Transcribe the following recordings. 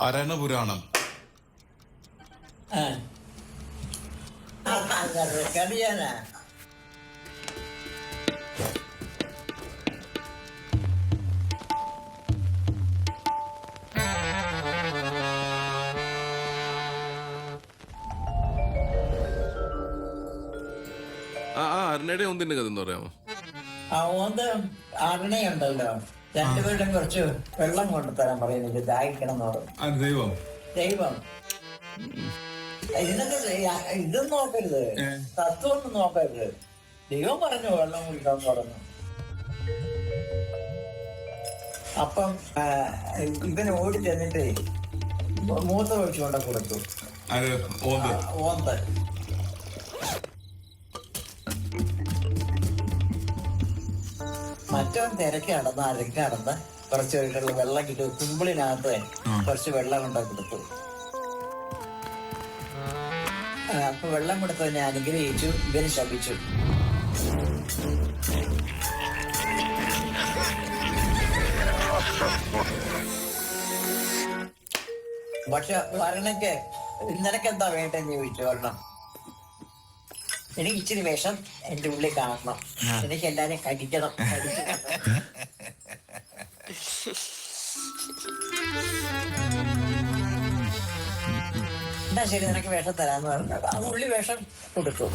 അരണപുരാണം. ആ. ആ അരുണയുടെ ഒന്നിന്റെ കഥ എന്ന് പറയാമോ? ആ ഓന്ത് അരണയുണ്ടല്ലോ. രണ്ടുപേരുടെയും കുറച്ച് വെള്ളം കൊണ്ടുതരാൻ പറയുന്നത് ദാഹിക്കണം എന്ന് പറഞ്ഞു ആ ദൈവം. ദൈവം. ഇതിനൊക്കെ ദൈ- ഇതും നോക്കരുത്. തത്വമൊന്നും നോക്കരുത്. ദൈവം പറഞ്ഞു വെള്ളം കുടിക്കാൻ പറഞ്ഞു. അപ്പം ആ, ഓടി ഓടി ചെന്നിട്ട് മൂത്ത ഒഴിച്ചുകൊണ്ട് കൊടുത്തു. അത് ഓന്ത്. ആ, ഓന്ത്. മറ്റവൻ തിരക്ക് നടന്ന് അരക്ക് നടന്ന് കുറച്ച് പേരുള്ള വെള്ളം കിട്ടും. കുമ്പിളിനകത്ത് കുറച്ച് വെള്ളം ഉണ്ടാക്കി കൊടുത്തു. അപ്പൊ വെള്ളം കൊടുത്തവനെ അനുഗ്രഹിച്ചു ഇവന് ശപിച്ചു. പക്ഷെ വരണക്ക് നിനക്ക് എന്താ വേണ്ടെന്ന് ചോദിച്ചു വരണം. എനിക്ക് ഇച്ചിരി വേഷം എന്റെ ഉള്ളിൽ കാണണം. എനിക്ക് എല്ലാരെയും കടിക്കണം. എന്നാ ശരി നിനക്ക് വേഷം തരാന്ന് പറഞ്ഞു ആ ഉള്ളി വേഷം കൊടുത്തു.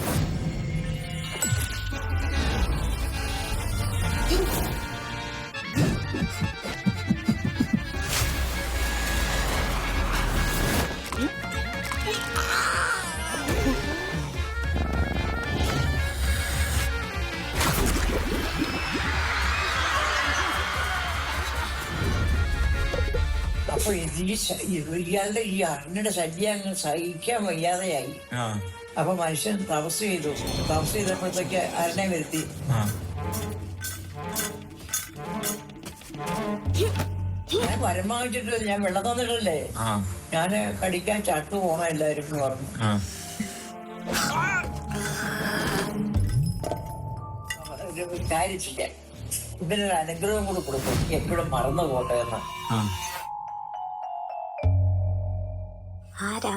അപ്പൊ ഇത് ഈ ശ- ഇത് ഇയാളുടെ ഈ അണ്ണയുടെ ശല്യം അങ്ങ് സഹിക്കാൻ വയ്യാതെയായി. അപ്പൊ മനുഷ്യൻ തപസ് ചെയ്തു. തപസ് ചെയ്തപ്പോഴത്തേക്ക് അരണെ വരുത്തി? ഞാൻ വരം ഞാൻ വെള്ളം തന്നിട്ടല്ലേ ഞാൻ കടിക്കാൻ ചട്ടു പോണ എല്ലാരും പറഞ്ഞു. ഒരു വിചാരിച്ചില്ല ഇവനൊരു അനുഗ്രഹം കൂടി കൊടുക്കും. എപ്പോഴും മറന്നു പോട്ടെ എന്ന്. ആരാ?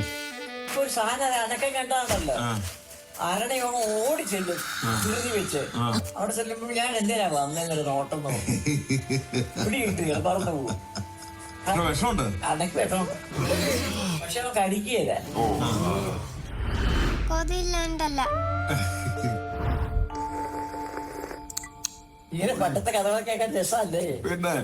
ഇപ്പൊ ഒരു സാധനം അനക്കം കണ്ടാണല്ലോ അവൻ ഓടി ചെല്ലും. ധൃതി വെച്ച്. അവിടെ ചെല്ലുമ്പോൾ ഞാൻ എന്തിനാ വന്നെന്നൊരു നോട്ടം നോക്കും. പിടി കിട്ടുക പറന്നു പോകും. വിഷമുണ്ട്? അനക്ക് വേണം പക്ഷെ അവൻ കടിക്കുകയില്ല. ഇങ്ങനെ പണ്ടത്തെ കഥകളൊക്കെ കേൾക്കാൻ രസമല്ലേ? പിന്നെ